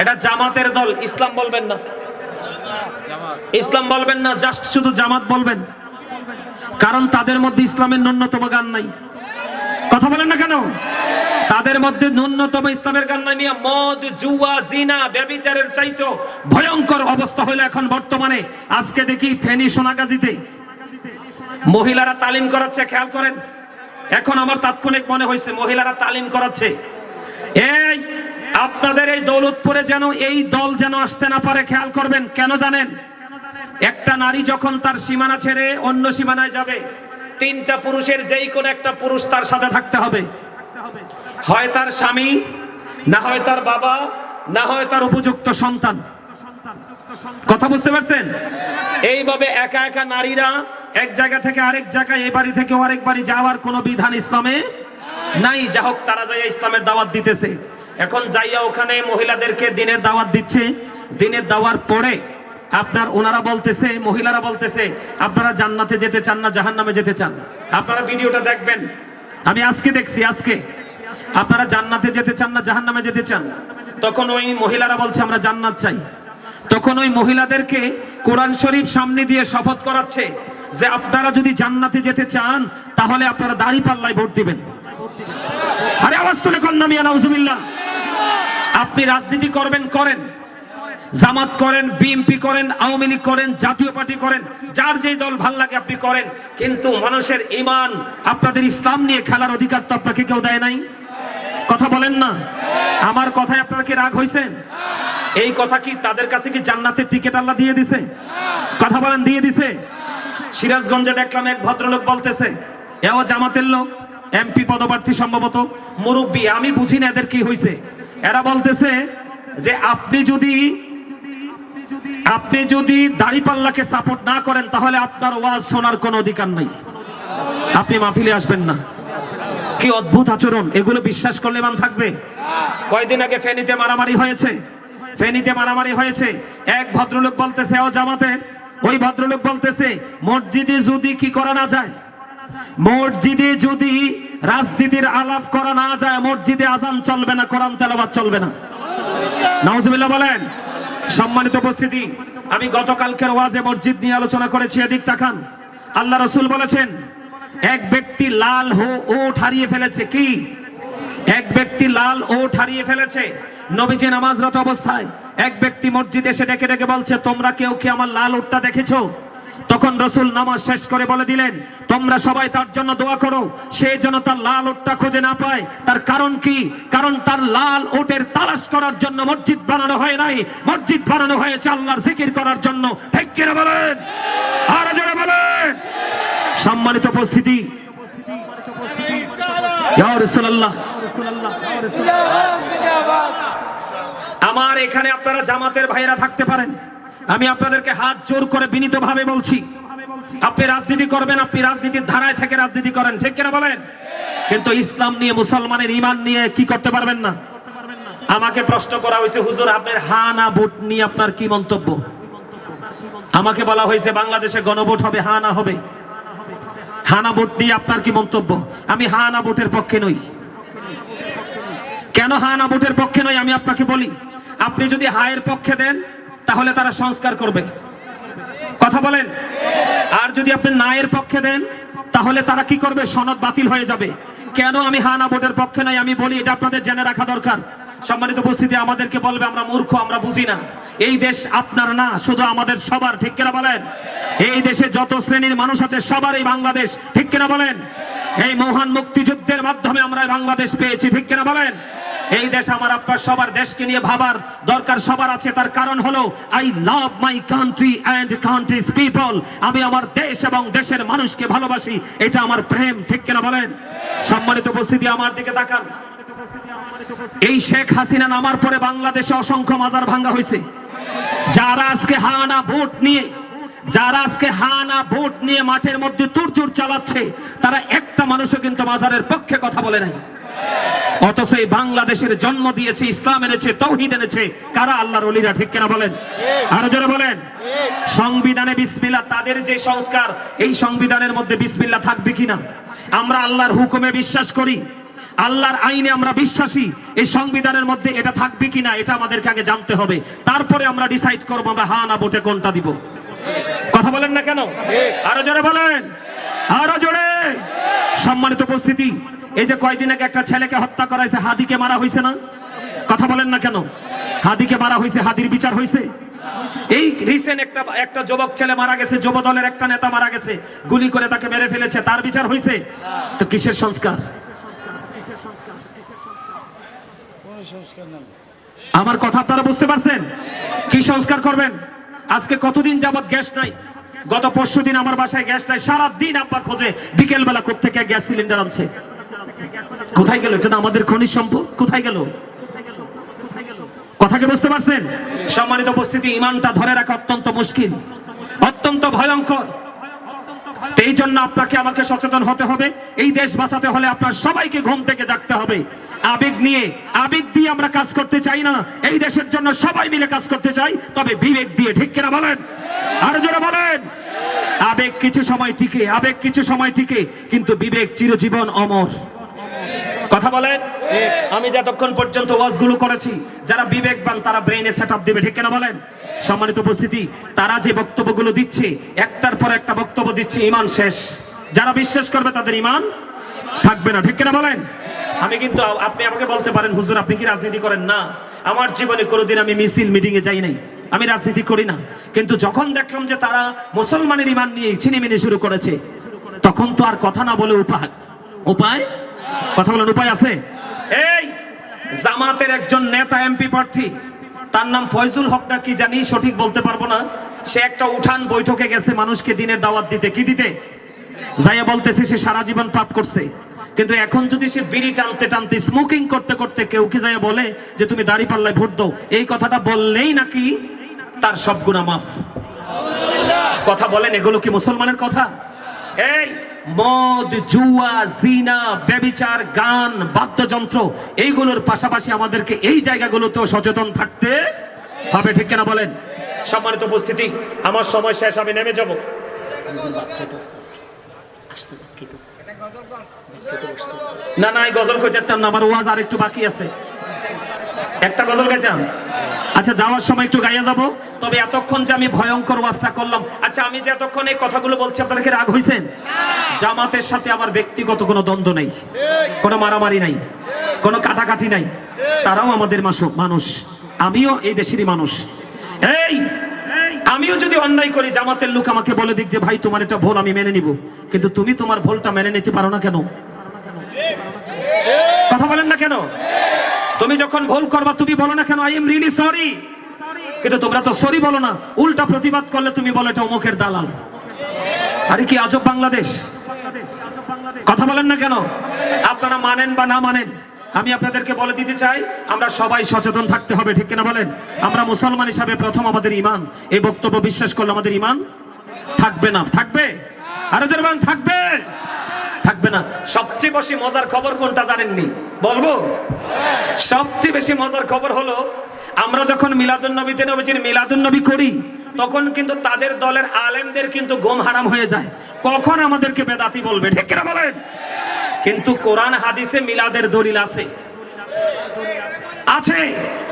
এটা জামাতের দল, ইসলাম বলবেন না। ইসলাম বলবেন না, জাস্ট শুধু জামাত বলবেন। কারণ তাদের মধ্যে ইসলামের ন্যূনতম গান নাই। কথা বলেন না কেন? তাদের মধ্যে ন্যূনতম ইসলামের গান নাই। মিয়া, মদ, জুয়া, জিনা ব্যভিচারের চাইতো ভয়ঙ্কর অবস্থা হলো এখন বর্তমানে। আজকে দেখি ফেনী সোনাগাজীতে মহিলারা তালিম করাচ্ছে, খেয়াল করেন? এখন আমার তাৎক্ষণিক মনে হয়েছে মহিলারা তালিম করাচ্ছে। এই আপনাদের এই দৌলতপুরে যেন এই দল যেন আসতে না পারে, খেয়াল করবেন, কেন জানেন? একটা নারী যখন তার সীমানা ছেড়ে অন্য সীমানায় যাবে, তিনটা পুরুষের যেই কোন একটা পুরুষ তার সাথে থাকতে হবে। হয় তার স্বামী, না হয় তার বাবা, না হয় তার উপযুক্ত সন্তান। কথা বুঝতে পারছেন? এইভাবে একা একা নারীরা এক জায়গা থেকে আরেক জায়গায় এই বাড়ি থেকে আরেক বাড়ি যাওয়ার কোনো বিধান ইসলামে নাই। যা হোক তারা যাইয়া ইসলামের দাওয়াত দিতেছে। এখন যাইয়া ওখানে মহিলাদেরকে দিনের দাওয়াত দিচ্ছে। দিনের দাওয়ার পরে আপনার ওনারা বলতেছে, মহিলারা বলতেছে, আপনারা জান্নাতে যেতে চান না, জাহান্নামে যেতে চান? আপনারা ভিডিওটা দেখবেন। আমি আজকে দেখছি, আজকে। আপনারা জান্নাতে যেতে চান না, জাহান্নামে যেতে চান? তখন ওই মহিলারা বলছে, আমরা জান্নাত চাই। তখন ওই মহিলাদেরকে কোরআন শরীফ সামনে দিয়ে শপথ করাচ্ছে যে, আপনারা যদি জান্নাতে যেতে চান, তাহলে আপনারা দাড়ি পাল্লায় ভোট দিবেন। আরে আওয়াজ তুলে কন্যা মিয়া, নাউজুবিল্লাহ। আপনি রাজনীতি করবেন, করেন। জামাত করেন বিএনপি করেন, আওয়ামী লীগ করেন, জাতীয় পার্টি করেন, যার যেই দল ভালো লাগে আপনি করেন। কিন্তু মানুষের ইমান, আপনাদের ইসলাম নিয়ে খেলার অধিকার তো আপনাকে কেউ দেয় নাই? কথা বলেন না? আমার কথায় আপনারা কি রাগ হয়েছেন এই কথা কি তাদের কাছে কি জান্নাতের টিকিট আল্লাহ দিয়ে দিছে? কথা বলেন, দিয়ে দিছে। সিরাজগঞ্জে দেখলাম এক ভদ্রলোক বলতেছে, এও জামাতের লোক এমপি পদপ্রার্থী সম্ভবত। মুরব্বী, আমি বুঝি না এদের কি হয়েছে এরা বলতেছে যে আপনি যদি আপনি যদি দাড়িপাল্লাকে সাপোর্ট না করেন, তাহলে আপনার ওয়াজ শোনার কোনো অধিকার নাই। আপনি মাহফিলে আসবেন না। কি অদ্ভুত আচরণ। এগুলো বিশ্বাস করলে মান থাকবে। কয়দিন আগে ফেনীতে মারামারি হয়েছে। ফেনীতে মারামারি হয়েছে। এক ভদ্রলোক বলতেছে, ও জামাতে ওই ভদ্রলোক বলতেছে, মসজিদে যদি কি করা না যায়, মসজিদে যদি রাজনীতির আলাপ করা না যায়, মসজিদে আজান চলবে না, কোরআন তেলাবাদ চলবে না। বলেন, সম্মানিত উপস্থিতি, আমি গতকালকের ওয়াজে মসজিদ নিয়ে আলোচনা করেছি, এদিক তাকান। আল্লাহ রসুল বলেছেন, এক ব্যক্তি লাল হো ওট হারিয়ে ফেলেছে কি? এক ব্যক্তি লাল ওট হারিয়ে ফেলেছে নবীজি নামাজরত অবস্থায়, এক ব্যক্তি মসজিদে এসে ডেকে ডেকে বলছে, তোমরা কেউ কি আমার লাল ওটটা দেখেছ? তখন রসুল নামাজ শেষ করে বলে দিলেন, তোমরা সবাই তার জন্য দোয়া করো। সে যেন তার লাল ওটটা খুঁজে না পায়। তার কারণ কি? কারণ তার লাল ওটের তালাশ করার জন্য মসজিদ বানানো হয় নাই। মসজিদ বানানো হয়েছে আল্লাহর জিকির করার জন্য। ঠিক বলেন? আর যারা বলেন? সম্মানিত উপস্থিতি। আমার এখানে আপনারা জামাতের ভাইরা থাকতে পারেন। আমি আপনাদেরকে হাত জোর করে বিনীতভাবে বলছি। আপনি রাজনীতি করবেন, আপনি রাজনীতির ধারায় থেকে রাজনীতি করেন, ঠিক কিনা বলেন? কিন্তু ইসলাম নিয়ে, মুসলমানের ইমান নিয়ে কি করতে পারবেন না? আমাকে প্রশ্ন করা হয়েছে, হুজুর, আপনার হা না ভোট নিয়ে আপনার কি মন্তব্য? আমাকে বলা হয়েছে, বাংলাদেশে গণভোট হবে, হা না হবে। হানা ভোট নিয়ে আপনার কি মন্তব্য? আমি হানা ভোটের পক্ষে নই। কেন হানা ভোটের পক্ষে নই, আমি আপনাকে বলি। আপনি যদি হায়ের পক্ষে দেন তাহলে তারা সংস্কার করবে। কথা বলেন? আর যদি আপনি নায়ের পক্ষে দেন, তাহলে তারা কি করবে? সনদ বাতিল হয়ে যাবে। কেন আমি হানা ভোটের পক্ষে নাই আমি বলি, এটা আপনাদের জেনে রাখা দরকার। সম্মানিত উপস্থিতি, আমাদেরকে বলবে, আমরা মূর্খ, আমরা বুঝি না। এই দেশ আপনার না, শুধু আমাদের সবার, ঠিক কিনা বলেন? এই দেশে যত শ্রেণির মানুষ আছে সবার এই বাংলাদেশ, ঠিক কিনা বলেন? এই মহান মুক্তিযুদ্ধের মাধ্যমে আমরা বাংলাদেশ পেয়েছি, ঠিক কিনা বলেন? এই দেশ আমার আপনার সবার দেশকে নিয়ে ভাবার দরকার সবার আছে। তার কারণ হলো I love my country and countries people আমি আমার দেশ এবং দেশের মানুষকে ভালোবাসি। এটা আমার প্রেম, ঠিক কিনা বলেন? সম্মানিত উপস্থিতি আমার দিকে তাকান। এই শেখ হাসিনা নামার পরে বাংলাদেশে অসংখ্য মাজার ভাঙ্গা হয়েছে। যারা আজকে হানা ভোট নিয়ে যারা আজকে হানা ভোট নিয়ে মাঠের মধ্যে তুরচুর চালাচ্ছে, তারা একটা মানুষও কিন্তু মাজারের পক্ষে কথা বলে নাই। অথচ এই বাংলাদেশের জন্ম দিয়েছে, ইসলাম এনেছে, তৌহিদ এনেছে, কারা আল্লাহর অলিরা, ঠিক কিনা বলেন? আরও জোরে বলেন। সংবিধানে বিসমিল্লা, তাদের যে সংস্কার, এই সংবিধানের মধ্যে বিসমিল্লা থাকবে কিনা? আমরা আল্লাহর হুকুমে বিশ্বাস করি, আল্লাহর আইনে আমরা বিশ্বাসী, এই সংবিধানের মধ্যে এটা থাকবে কিনা, এটা আমাদেরকে আগে জানতে হবে। তারপরে আমরা ডিসাইড করব আমরা হা না ভোটে কোনটা দিব। কথা বলেন না কেন? আরও জোরে বলেন। আরও জোরে। সম্মানিত উপস্থিতি, এই যে কয়দিন আগে একটা ছেলেকে হত্যা করা হয়েছে হাদিকে মারা হয়েছে না? কথা বলেন না কেন? হাদিকে মারা হয়েছে হাদির বিচার হয়েছে এই রিসেন্ট একটা একটা যুবক ছেলে মারা গেছে, যুব দলের একটা নেতা মারা গেছে, গুলি করে তাকে মেরে ফেলেছে, তার বিচার হয়েছে তো কিসের সংস্কার? আমার কথা আপনারা বুঝতে পারছেন? কি সংস্কার করবেন? আজকে কতদিন যাবত গ্যাস নাই? গত পরশু দিন আমার বাসায় গ্যাস নাই। সারাদিন আব্বা খোঁজে বিকেল বেলা কোথেকে গ্যাস সিলিন্ডার আনছে? কোথায় গেল? এটা আমাদের খনিজ সম্পদ। কোথায় গেল? কথাকে বুঝতে পারছেন? সম্মানিত উপস্থিতি, ইমানটা ধরে রাখা অত্যন্ত মুশকিল, অত্যন্ত ভয়ঙ্কর। এই জন্য আপনাকে আমাকে সচেতন হতে হবে। এই দেশ বাঁচাতে হলে আপনার সবাইকে ঘুম থেকে জাগতে হবে। আবেগ নিয়ে, আবেগ দিয়ে আমরা কাজ করতে চাই না। এই দেশের জন্য সবাই মিলে কাজ করতে চাই, তবে বিবেক দিয়ে, ঠিক কিনা বলেন? আরও জোরে বলেন। আবেগ কিছু সময় টিকে, আবেগ কিছু সময় টিকে, কিন্তু বিবেক চিরজীবন অমর। কথা বলেন। আমি যতক্ষণ পর্যন্ত ওয়াজগুলো করেছি, যারা বিবেকবান, তারা ব্রেইনে সেট আপ দিবে, ঠিক কেনা বলেন? সম্মানিত উপস্থিতি, তারা যে বক্তব্যগুলো দিচ্ছে, একটার পর একটা বক্তব্য দিচ্ছে, ইমান শেষ। যারা বিশ্বাস করবে, তাদের ইমান থাকবে না, ঠিক কেনা বলেন? আমি কিন্তু, আপনি আমাকে বলতে পারেন, হুজুর, আপনি কি রাজনীতি করেন? না। আমার জীবনে কোনোদিন আমি মিছিল মিটিং এ যাই নাই। আমি রাজনীতি করি না। কিন্তু যখন দেখলাম যে তারা মুসলমানের ইমান নিয়ে ছিনিমিনি শুরু করেছে, তখন তো আর কথা না বলে উপায় উপায় কথা বলেন উপায় আছে? এই জামাতের একজন নেতা এমপি প্রার্থী, তার নাম ফয়জুল হকটা কি জানি, সঠিক বলতে পারব না। সে একটা উঠান বৈঠকে গেছে মানুষকে দিনের দাওয়াত দিতে। কি দিতে? যাইয়া বলতেছে সে সারা জীবন পাপ করছে। কিন্তু এখন যদি সে বিড়ি টানতে টানতে স্মোকিং করতে করতে কেউ কি যাইয়া বলে যে তুমি দাড়ি পাল্লায় ভোট দাও? এই কথাটা বললেই নাকি তার সব গুণা মাফ। কথা বলেন, এগুলো কি মুসলমানের কথা? এই মদ জুয়া জিনা ব্যবিচার গান বাদ্যযন্ত্র এইগুলোর পাশাপাশি আমাদেরকে এই জায়গাগুলোতেও সচেতন থাকতে হবে ঠিক কিনা বলেন? সম্মানিত উপস্থিতি আমার সময় শেষ আমি নেমে যাব। না না এই গজল কইতাম না আমার ওয়াজ আর একটু বাকি আছে। একটা গজল গাইতাম? আচ্ছা যাওয়ার সময় একটু গাইয়া যাব। তবে এতক্ষণ যে আমি ভয়ঙ্কর ওয়াজটা করলাম। আচ্ছা আমি যে এতক্ষণ এই কথাগুলো বলছি, আপনারা কি রাগ হইছেন? জামাতের সাথে আমার ব্যক্তিগত কোনো দ্বন্দ্ব নেই, কোনো মারামারি নাই, কোনো কাটাকাটি নাই। তারাও আমাদের মাস- মানুষ। আমিও এই দেশেরই মানুষ। এই, আমিও যদি অন্যায় করি, জামাতের লোক আমাকে বলে দিক যে, ভাই, তোমার এটা ভুল আমি মেনে নিব। কিন্তু তুমি তোমার ভুলটা মেনে নিতে পারো না কেন? কথা বলেন না কেন? তুমি যখন ভুল করবা, তুমি বলো না কেন আই এম রিয়েলি সরি কিন্তু তোমরা তো সরি বলো না। উল্টা প্রতিবাদ করলে তুমি বলো, এটা অমুকের দালাল। আরে কি আজব বাংলাদেশ। কথা বলেন না কেন? আপনারা মানেন বা না মানেন, আমি আপনাদেরকে বলে দিতে চাই, আমরা সবাই সচেতন থাকতে হবে, ঠিক কিনা বলেন? আমরা মুসলমান হিসাবে প্রথম আমাদের ইমান। এই বক্তব্য বিশ্বাস করলে আমাদের ইমান থাকবে না। থাকবে? আরও জোরে থাকবে। থাকবে না। সবচেয়ে বেশি মজার খবর কোনটা জানেননি? বলব? সবচেয়ে বেশি মজার খবর হলো, আমরা যখন মিলাদুন নবীতে নবীজির মিলাদুন নবী করি, তখন কিন্তু তাদের দলের আলেমদের কিন্তু গম হারাম হয়ে যায়। কখন আমাদেরকে বেদাতি বলবে? ঠিক কিনা বলেন? কিন্তু কোরআন হাদিসে মিলাদের দলিল আছে। আছে।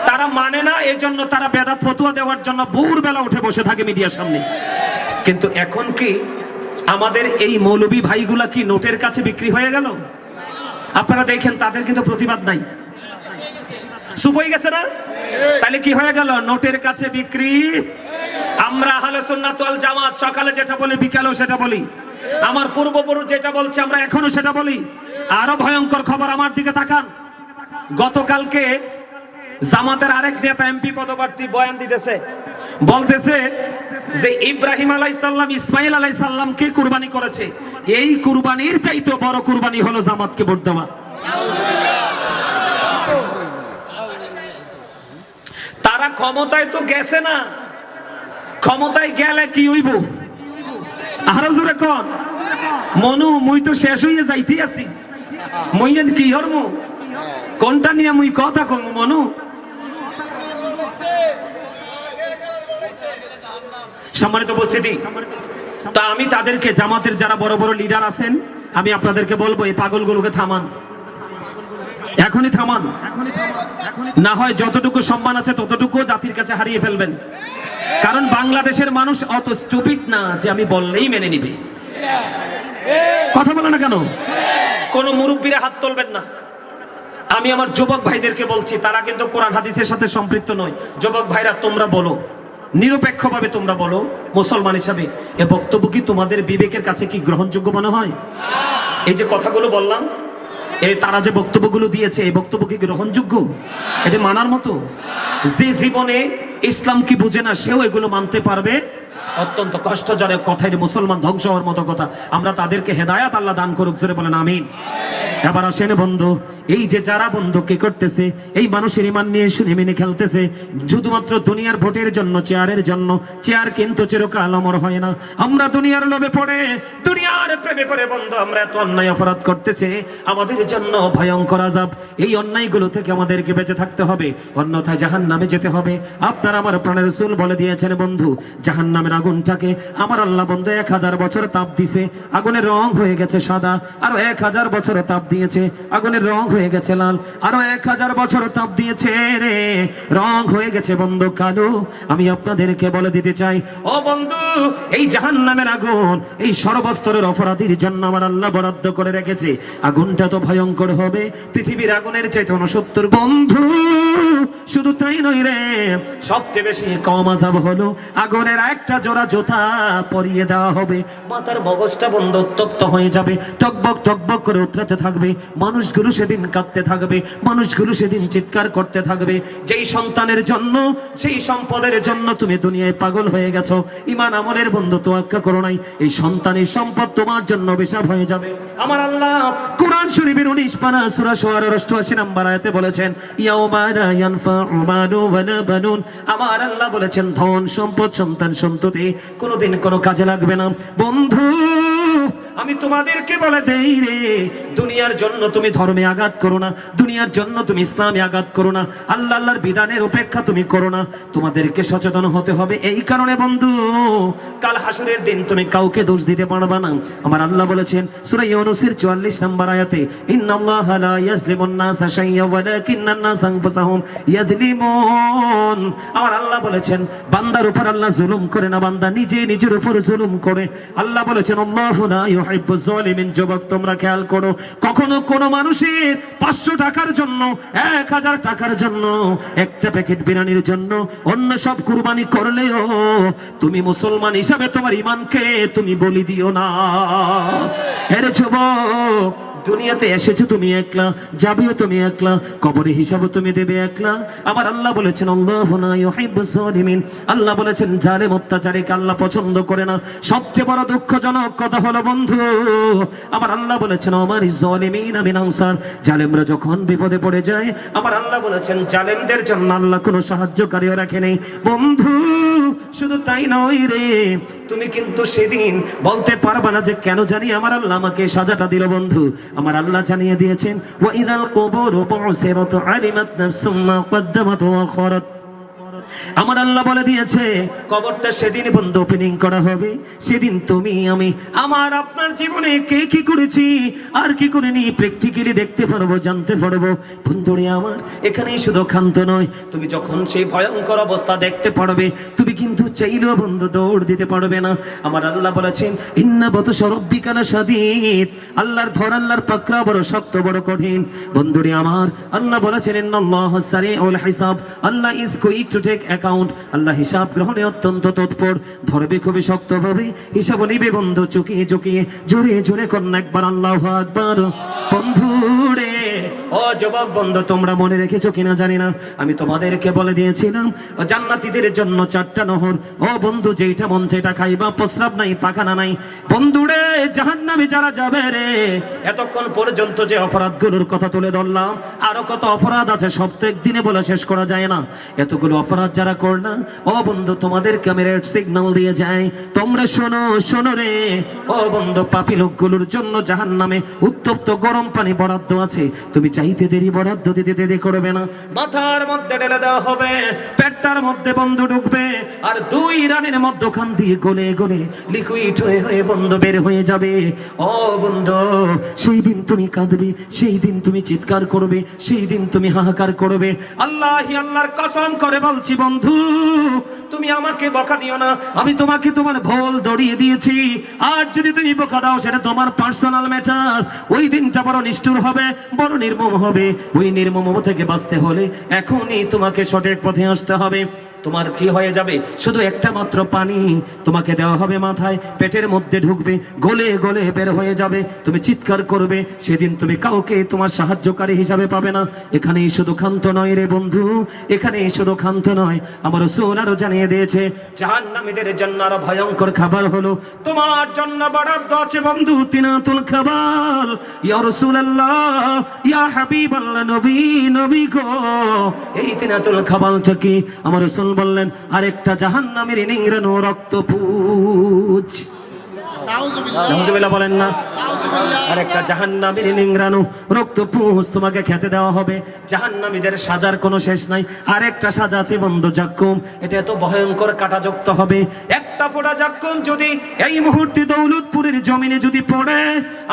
তারা মানে না এই জন্য তারা বেদাত ফতুয়া দেওয়ার জন্য ভোর বেলা উঠে বসে থাকে মিডিয়ার সামনে। কিন্তু এখন কি আমাদের এই মৌলবী ভাইগুলা কি নোটের কাছে বিক্রি হয়ে গেল? আপনারা দেখেন, তাদের কিন্তু প্রতিবাদ নাই। চুপ গেছে না? তাহলে কি হয়ে গেল? নোটের কাছে বিক্রি? আমরা আহলে সুন্নাত জামাত, সকালে যেটা বলি, বিকালেও সেটা বলি। আমার পূর্বপুরুষ যেটা বলছে, আমরা এখনও সেটা বলি। আরও ভয়ঙ্কর খবর আমার দিকে তাকান। গতকালকে জামাতের আরেক নেতা এমপি পদপ্রার্থী বয়ান দিতেছে। বলতেছে যে ইব্রাহিম আলাই সাল্লাম ইসমাইল আলাই সাল্লামকে কুরবানি করেছে? এই কুরবানির চাইতে বড় কুরবানি হলো জামাতকে ভোট দেওয়া। তারা ক্ষমতায় তো গেছে না। ক্ষমতায় গেলে কি হইব? আরও জোরে কন। মনু, মুই তো শেষ হইয়া যাইতে আছি। মুই কি হরমু? কোনটা নিয়ে মুই কথা কম মনু? সম্মানিত উপস্থিতি, তা আমি তাদেরকে, জামাতের যারা বড় বড় লিডার আছেন, আমি আপনাদেরকে বলব, এই পাগলগুলোকে থামান। এখনই থামান। না হয় যতটুকু সম্মান আছে ততটুকু জাতির কাছে হারিয়ে ফেলবেন। কারণ বাংলাদেশের মানুষ অত স্টুপিড না যে আমি বললেই মেনে নিবে। কথা বলে না কেন? কোন মুরব্বীরা হাত তুলবেন না। আমি আমার যুবক ভাইদেরকে বলছি, তারা কিন্তু কোরআন হাদিসের সাথে সম্পৃক্ত নয়। যুবক ভাইরা, তোমরা বলো। নিরপেক্ষভাবে তোমরা বলো, মুসলমান হিসাবে, এ বক্তব্য কি তোমাদের বিবেকের কাছে কি গ্রহণযোগ্য মনে হয়? এই যে কথাগুলো বললাম এই তারা যে বক্তব্যগুলো দিয়েছে, এই বক্তব্য কি গ্রহণযোগ্য? এটা মানার মতো? যে জীবনে ইসলাম কি বুঝে না, সেও এগুলো মানতে পারবে? অত্যন্ত কষ্টজনক কথায় মুসলমান ধ্বংস হওয়ার মতো কথা। আমরা তাদেরকে হেদায়াত আল্লাহ দান করুক ফিরে বলেন, আমিন। এবার আসেন বন্ধু, এই যে যারা বন্ধু কি করতেছে, এই মানুষের ইমান নিয়ে শুনে মেনে খেলতেছে, শুধুমাত্র দুনিয়ার ভোটের জন্য, চেয়ারের জন্য, চেয়ার কিন্তু চিরকাল অমর হয় না। আমরা দুনিয়ার লোভে পড়ে, দুনিয়ার প্রেমে পড়ে, বন্ধু, আমরা এত অন্যায় অপরাধ করতেছে, আমাদের জন্য ভয়ঙ্কর আজাব এই অন্যায়গুলো থেকে আমাদেরকে বেঁচে থাকতে হবে, অন্যথায় জাহান নামে যেতে হবে। আপনার আমার প্রাণের রসুল বলে দিয়েছেন, বন্ধু জাহান নামের আগুনটাকে। আমার আল্লাহ বন্ধু এক হাজার বছর তাপ দিছে। আগুনের রং হয়ে গেছে সাদা, আরও এক হাজার বছর তাপ দিয়েছে। আগুনের রং হয়ে গেছে লাল, আরও এক হাজার বছর তাপ দিয়েছে রে। রং হয়ে গেছে বন্ধু কালো, আমি আপনাদেরকে বলে দিতে চাই, ও বন্ধু, এই জাহান নামের আগুন, এই সর্বস্তরের অপরাধীর জন্য আমার আল্লাহ বরাদ্দ করে রেখেছে। আগুনটা তো ভয়ঙ্কর হবে, পৃথিবীর আগুনের চাইতে উনসত্তর বন্ধু, শুধু তাই নয় রে, সবচেয়ে বেশি কম আজাব হলো। আগুনের একটা জোড়া জোতা পরিয়ে দেওয়া হবে। মাথার মগজটা বন্ধ, উত্তপ্ত হয়ে যাবে। টকবক টকবক করে উতরাতে থাকবে। মানুষগুলো সেদিন কাঁদতে থাকবে। মানুষগুলো সেদিন চিৎকার করতে থাকবে। যেই সন্তানের জন্য, সেই সম্পদের জন্য তুমি দুনিয়ায় পাগল হয়ে গেছো। ইমান আমলের বন্ধু আজ্ঞা করো নাই। এই সন্তানের সম্পদ তোমার জন্য বেশাব হয়ে যাবে। আমার আল্লাহ কোরআন শরীফের উনিশ পারা সুরা সোয়ার অষ্টআশি নাম্বার আয়াতে বলেছেন, ইয়াউমা লা ইয়ানফাউ মালু ওয়ালা বানুন। আমার আল্লাহ বলেছেন, ধন, সম্পদ সন্তান। সন্ততি কোনোদিন কোনো কাজে লাগবে না। বন্ধু! আমি তোমাদেরকে বলে দেই রে, দুনিয়ার জন্য তুমি ধর্মে আঘাত করো না, দুনিয়ার জন্য তুমি ইসলামে আঘাত করো না, আল্লাহ আল্লাহর বিধানের উপেক্ষা তুমি করো না, তোমাদেরকে সচেতন হতে হবে এই কারণে বন্ধু, কাল হাসরের দিন তুমি কাউকে দোষ দিতে পারবে না। আমার আল্লাহ বলেছেন, সূরা ইউনূসের 44 নম্বর আয়াতে, ইন্নাল্লাহা লা ইয়াজলিমুন নাসা শাইয়্যা ওয়ালাকিন্নান নাসা আনফুসাহুম ইয়াজলিমুন আমার আল্লাহ বলেছেন, বান্দার উপর আল্লাহ জুলুম করে না, বান্দা নিজে নিজের উপর জুলুম করে। আল্লাহ বলেছেন, আল্লাহু যুবক, তোমরা খেয়াল করো, কখনো কোনো মানুষের 500 টাকার জন্য 1000 টাকার জন্য, একটা প্যাকেট বিরিয়ানির জন্য অন্য সব কুরবানি করলেও তুমি মুসলমান হিসাবে তোমার ইমানকে তুমি বলি দিও না। হেরে যুবক দুনিয়াতে এসেছ তুমি একলা, যাবেও তুমি একলা কবরে হিসাবও তুমি দেবে একলা। আমার আল্লাহ বলেছেন জালিমিন আল্লাহ বলেছেন জালেম অত্যাচারীকে আল্লাহ পছন্দ করে না, সবচেয়ে বড় দুঃখজনক কথা হলো বন্ধু, আমার আল্লাহ বলেছেন আমার জালিমিন মিন আনসার। জালেমরা যখন বিপদে পড়ে যায়, আমার আল্লাহ বলেছেন, জালেমদের জন্য আল্লাহ কোনো সাহায্যকারীও রাখে নেই। বন্ধু শুধু তাই নয় রে। তুমি কিন্তু সেদিন বলতে পারবে না যে কেন জানি আমার আল্লাহ আমাকে সাজাটা দিল বন্ধু। আমার আল্লাহ জানিয়ে দিয়েছেন, ওয়া ইদাল কবর বুসিরাত আলিমাত নাফসুম মা কদ্দামাত ওয়া আখারাত আমার আল্লাহ বলে দিয়েছে, কবরটা সেদিন বন্ধ ওপেনিং করা হবে। সেদিন তুমি, আমি, আমার, আপনার জীবনে কে কি করেছি, আর কি করিনি প্র্যাকটিক্যালি দেখতে পারব, জানতে পারব। বন্ধুরে আমার, এখানেই শুধু ক্ষান্ত নয়, তুমি যখন সেই ভয়ঙ্কর অবস্থা দেখতে পারবে, তুমি কিন্তু চাইলেও বন্ধু দৌড় দিতে পারবে না। আমার আল্লাহ বলেছেন, ইন্না বত সরব্বিকালা সাদিদ আল্লাহর ধর, আল্লাহর পাকড়া বড় শক্ত, বড় কঠিন। বন্ধুরে আমার, আল্লাহ বলেছেন, ইন্নাল্লাহ সারিউল হিসাব। Allah is quick to take account আল্লাহ হিসাব গ্রহণে অত্যন্ত তৎপর, ধরবে খুবই শক্তভাবে, হিসাব নিবে বন্ধু চুকিয়ে চুকিয়ে জোরে জোরে কন্যা একবার, আল্লাহ আকবার। বন্ধু রে, ও যুবক বন্ধু, তোমরা মনে রেখেছো কিনা জানি না, আমি তোমাদেরকে বলে দিয়েছিলাম জান্নাতিদের জন্য চারটা নহর, ও বন্ধু যেইটা মন সেটা খাইবা, প্রস্রাব নাই, পাখানা নাই। বন্ধুরে জাহান্নামে যারা যাবে রে, এতক্ষণ পর্যন্ত যে অপরাধগুলোর কথা তুলে ধরলাম, আরও কত অপরাধ আছে প্রত্যেক দিনে বলে শেষ করা যায় না। এতগুলো অপরাধ যারা কর না, ও বন্ধু তোমাদেরকে আমি রেড সিগন্যাল দিয়ে যাই তোমরা শোনো শোনো রে। ও বন্ধু, পাপি লোকগুলোর জন্য জাহান্নামে উত্তপ্ত গরম পানি বরাদ্দ আছে। তুমি চাইতে দেরি, বরাদ্দ দিতে দেরি করবে না। মাথার মধ্যে ঢেলে দেওয়া হবে, পেটটার মধ্যে বন্ধ ঢুকবে, আর দুই রানের মধ্যখান দিয়ে গলে গলে লিকুইড হয়ে হয়ে বন্ধ বের হয়ে যাবে। ও বন্ধু, সেই দিন তুমি কাঁদবে, সেই দিন তুমি চিৎকার করবে, সেই দিন তুমি হাহাকার করবে। আল্লাহ আল্লাহর কসম করে বলছি, বন্ধু, তুমি আমাকে বকা দিও না। আমি তোমাকে তোমার ভোল দড়িয়ে দিয়েছি। আর যদি তুমি বকা দাও, সেটা তোমার পার্সোনাল ম্যাটার ওই দিনটা বড় নিষ্ঠুর হবে, বড় নির্মম হবে। ওই নির্মম থেকে বাঁচতে হলে এখনই তোমাকে সঠিক পথে আসতে হবে। তোমার কি হয়ে যাবে? শুধু একটা মাত্র পানি তোমাকে দেওয়া হবে মাথায়। পেটের মধ্যে ঢুকবে, গলে গলে বের হয়ে যাবে। তুমি চিৎকার করবে, সেদিন তুমি কাউকে তোমার সাহায্যকারী হিসাবে পাবে না। এখানেই শুধু ক্ষান্ত নয় রে বন্ধু, এখানেই শুধু ক্ষান্ত নয়। আমার আরও জানিয়ে দিয়েছে, জাহান্নামীদের জন্য আরও ভয়ঙ্কর খাবার হলো। তোমার জন্য বরাদ্দ আছে বন্ধু, তিনাতুল খাবার। ইয়া রাসূলুল্লাহ, ইয়া হাবিবাল্লাহ, নবী নবী গো। এই তিনাতুল খাবারটা কি? আমার রসুল বললেন আরেকটা জাহান জাহান্নামের ইনিংরানো রক্ত পুজ বলেন না। আরেকটা জাহান্নামীর নিংড়ানো রক্ত পুষ তোমাকে খেতে দেওয়া হবে। জাহান্নামীদের সাজার কোনো শেষ নাই। আরেকটা সাজা আছে বন্ধ জাক্কুম, এটা এত ভয়ঙ্কর কাটাযুক্ত হবে। একটা ফোঁটা যদি এই মুহূর্তে দৌলতপুরের জমিনে যদি পড়ে,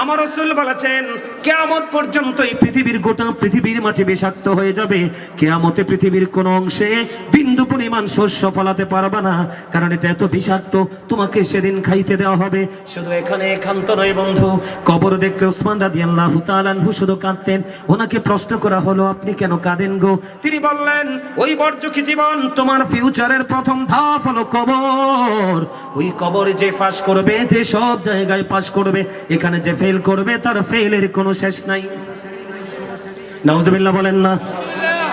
আমার রসুল বলেছেন, কেয়ামত পর্যন্ত এই পৃথিবীর গোটা পৃথিবীর মাটি বিষাক্ত হয়ে যাবে। কেয়ামতে পৃথিবীর কোনো অংশে বিন্দু পরিমাণ শস্য ফলাতে পারবে না, কারণ এটা এত বিষাক্ত। তোমাকে সেদিন খাইতে দেওয়া হবে। শুধু এখানে একান্ত নয় বন্ধু কবর দেখতে ওসমান রাদি আল্লাহ তালানহু শুধু কাঁদতেন। ওনাকে প্রশ্ন করা হলো, আপনি কেন কাঁদেন গো? তিনি বললেন, ওই বর্জকি জীবন তোমার ফিউচারের প্রথম ধাপ হলো কবর। ওই কবর যে ফাঁস করবে, যে সব জায়গায় পাশ করবে, এখানে যে ফেল করবে, তার ফেলের কোনো শেষ নাই। নাউজুবিল্লাহ বলেন না।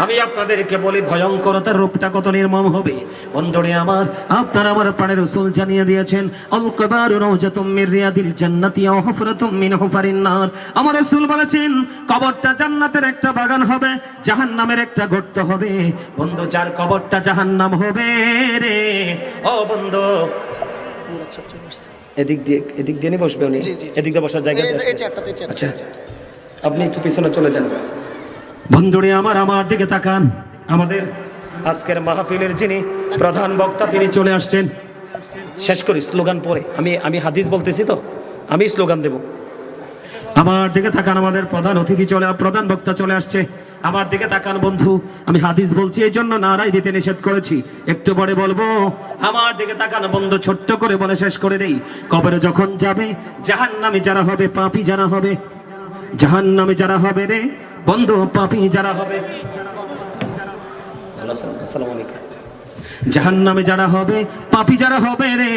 আমি আপনাদেরকে বলি ভয়ঙ্করতার রূপটা কত নির্মম হবে। বন্ধুরে আমার আপনার আমার প্রাণের রসুল জানিয়ে দিয়েছেন আল কবারু রাউজাতুম মির রিয়াদিল জান্নাতি আও হুফরাতুম মিন হুফারিন নার আমার রসুল বলেছেন কবরটা জান্নাতের একটা বাগান হবে জাহান্নামের একটা গর্ত হবে। বন্ধু যার কবরটা জাহান্নাম হবে রে ও বন্ধু। এদিক দিয়ে এদিক দিয়ে বসবে উনি? এদিক দিয়ে বসার জায়গা আছে? আচ্ছা আপনি একটু পিছনে চলে যান। বন্ধুরে আমার আমার দিকে তাকান। আমাদের আজকের মাহফিলের যিনি প্রধান বক্তা, তিনি চলে আসছেন। শেষ করি স্লোগান পরে। আমি আমি হাদিস বলতেছি তো, আমি স্লোগান দেব। আমার দিকে তাকান, আমাদের প্রধান অতিথি চলে, প্রধান বক্তা চলে আসছে। আমার দিকে তাকান বন্ধু, আমি হাদিস বলছি, এই জন্য নারাই দিতে নিষেধ করেছি। একটু পরে বলব, আমার দিকে তাকান বন্ধু, ছোট্ট করে বলে শেষ করে দেই। কবরে যখন যাবে, জাহান্নামে যারা হবে, পাপি যারা হবে, জাহান্নামে যারা হবে রে বন্ধু পাপি যারা হবে। আলাইকুম জাহান্নামে যারা হবে, পাপি যারা হবে রে।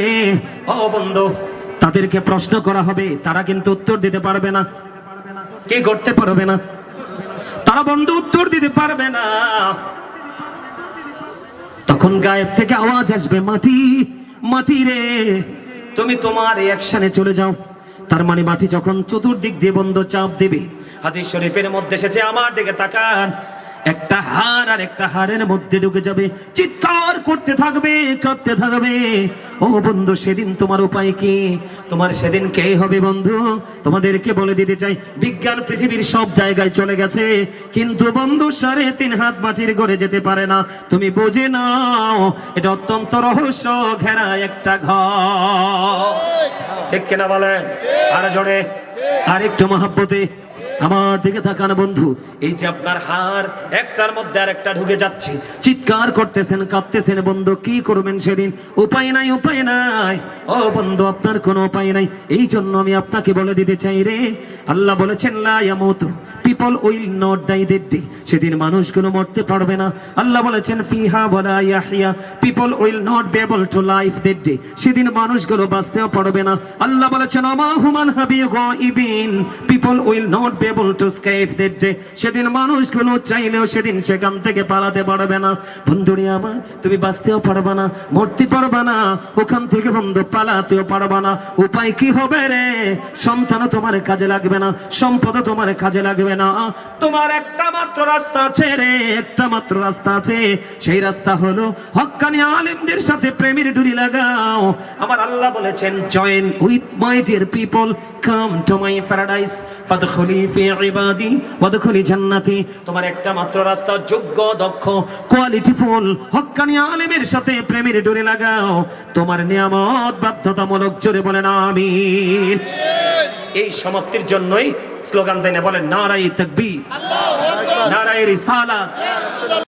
ও বন্ধু, তাদেরকে প্রশ্ন করা হবে, তারা কিন্তু উত্তর দিতে পারবে না। কে করতে পারবে না? তারা বন্ধু উত্তর দিতে পারবে না। তখন গায়েব থেকে আওয়াজ আসবে, মাটি মাটি রে। তুমি তোমার অ্যাকশনে চলে যাও। তার মানে মাটি যখন চতুর্দিক দিয়ে বন্ধ চাপ দেবে। হাদিস শরীফের মধ্যে এসেছে, আমার দিকে তাকান। একটা হার আর একটা হারের মধ্যে ঢুকে যাবে। চিৎকার করতে থাকবে কাঁদতে থাকবে। ও বন্ধু সেদিন তোমার উপায় কি? তোমার সেদিন কে হবে বন্ধু? তোমাদেরকে বলে দিতে চাই বিজ্ঞান পৃথিবীর সব জায়গায় চলে গেছে। কিন্তু বন্ধু সাড়ে তিন হাত মাটির ঘরে যেতে পারে না। তুমি বোঝে নাও এটা অত্যন্ত রহস্য ঘেরা একটা ঘর। ঠিক কেনা বলেন? আর জোরে আর একটু মহাব্বতে। আমার দিকে তাকান বন্ধু। এই যে আপনার হার একটার মধ্যে আর একটা ঢুকে যাচ্ছে। চিৎকার করতেছেন কাঁদতেছেন বন্ধু কি করবেন সেদিন? উপায় নাই উপায় নাই। ও বন্ধু আপনার কোনো উপায় নাই। এই জন্য আমি আপনাকে বলে দিতে চাই রে। আল্লাহ বলেছেন লা ইয়ামুতু people will not die day. সেদিন মানুষগুলো মরতে পারবে না। আল্লাহ বলেছেন ফিহা ওয়ালা ইয়াহইয়া people will not be able to life that day. সেদিন মানুষগুলো বাঁচতেও পারবে না। আল্লাহ বলেছেন হুমান হাবি গাইবিন people will not be able to escape সেদিন মানুষগুলো চাইলেও সেদিন সেখান থেকে পালাতে পারবে না। বন্ধুরি আমার, তুমি বাঁচতেও পারবে না, মরতে পারবে না, ওখান থেকে বন্ধু পালাতেও পারবে না। উপায় কি হবে রে? সন্তানও তোমার কাজে লাগবে না, সম্পদও তোমার কাজে লাগবে না। তোমার একটা মাত্র রাস্তা আছে রে, একটা মাত্র রাস্তা আছে। সেই রাস্তা হলো হক্কানি আলেমদের সাথে প্রেমের ডুরি লাগাও। আমার আল্লাহ বলেছেন join with my dear people come to my paradise ফাদখুলি ফি ইবাদি ওয়াদখুলি জান্নাতি। তোমার একটা মাত্র রাস্তা যোগ্য দক্ষ কোয়ালিটি ফুল। হক্কানি আলেমের সাথে প্রেমের ডোরে লাগাও। তোমার নিয়ামত বাধ্যতামূলক জোরে বলেন আমিন। এই সমাপ্তির জন্যই স্লোগান দেয় না বলেন নারাই তাকবীর। নারাই রিসালাত।